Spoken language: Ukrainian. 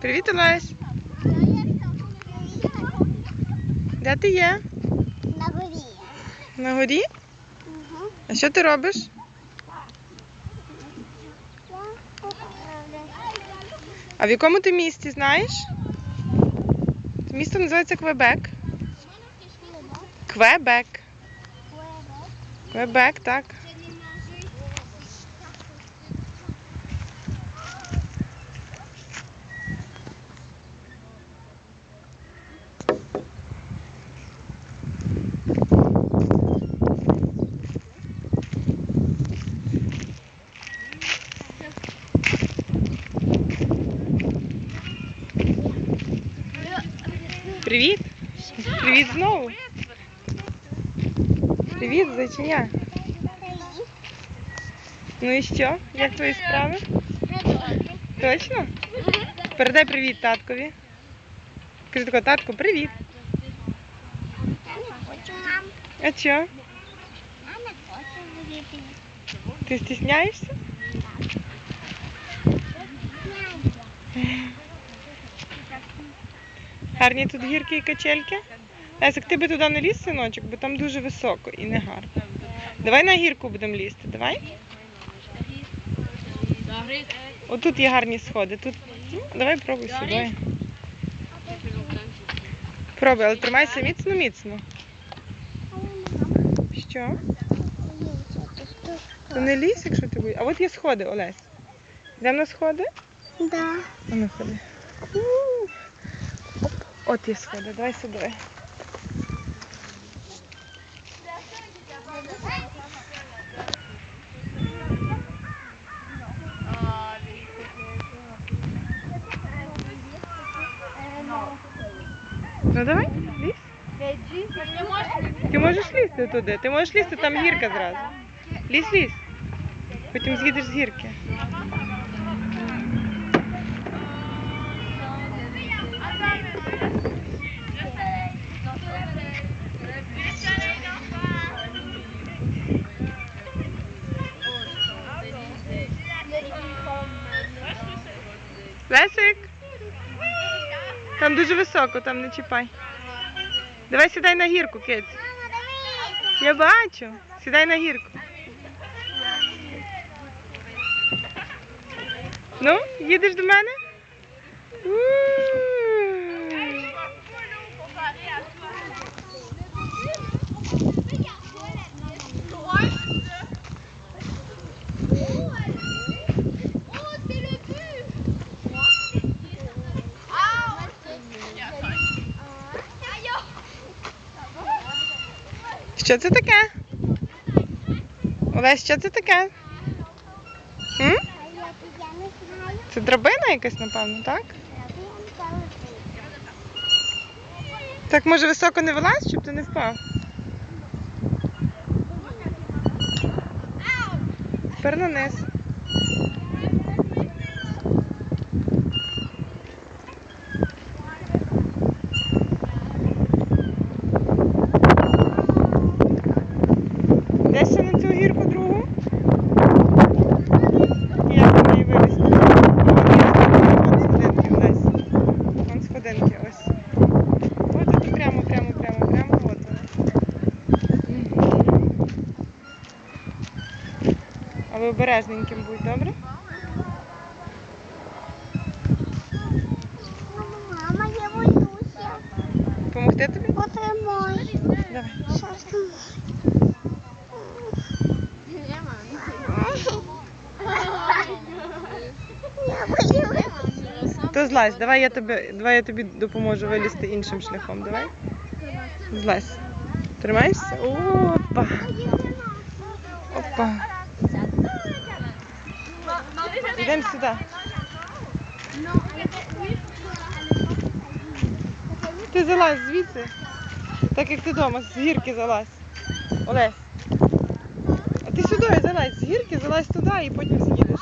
Привіт, Олесь. Де ти є? На горі. На горі? Угу. А що ти робиш? А в якому ти місті знаєш? Це місто називається Квебек. Квебек. Квебек, так. Привіт. Привіт знову. Привіт, зайчиня. Ну і що? Як твої справи? Точно? Передай привіт таткові. Кажи тако, татку, привіт. А що? Я не хочу. Ти стісняєшся? Гарні тут гірки і качельки. Лесик, ти би туди не ліз, синочок, бо там дуже високо і не гарно. Давай на гірку будемо лізти, давай. Отут є гарні сходи. Тут... Ну, давай пробуй сюди. Пробуй, але тримайся міцно, міцно. Що? То не лізь, якщо ти боїшся. А от є сходи, Олесь. Йдемо на сходи? Да. А ну ходи. У. Оп, От є сходи, давай сюди. Ну давай, лізь. Ти можеш лізти туди, ти можеш лізти, там гірка зразу. Лізь, лізь. Потім з'їдеш з гірки. Лесик. Там дуже високо, там не чіпай. Давай сідай на гірку, киць. Я бачу. Сідай на гірку. Ну, їдеш до мене? Що це таке? Олесь, що це таке? М? Це драбина якась, напевно, так? Так може високо не вилазь, щоб ти не впав? Тепер на низ. Де ще на цю гірку другу? Як на неї вилізти? Вон сходинки, Олесь. Вон сходинки, ось. От тут прямо, прямо, прямо, прямо, от вони. А ви обережненьким будь, добре? Мама, я боюся. Помогти тобі? Потримай. Давай. То злазь, давай я тобі, давай я тобі допоможу вилізти іншим шляхом. Давай. Злазь. Тримаєшся? Опа. Опа. Йдемо сюди. Ти залазь звідси. Так як ти вдома, з гірки залазь. Олесь. А ти сюди залазь, з гірки залазь туди і потім з'їдеш.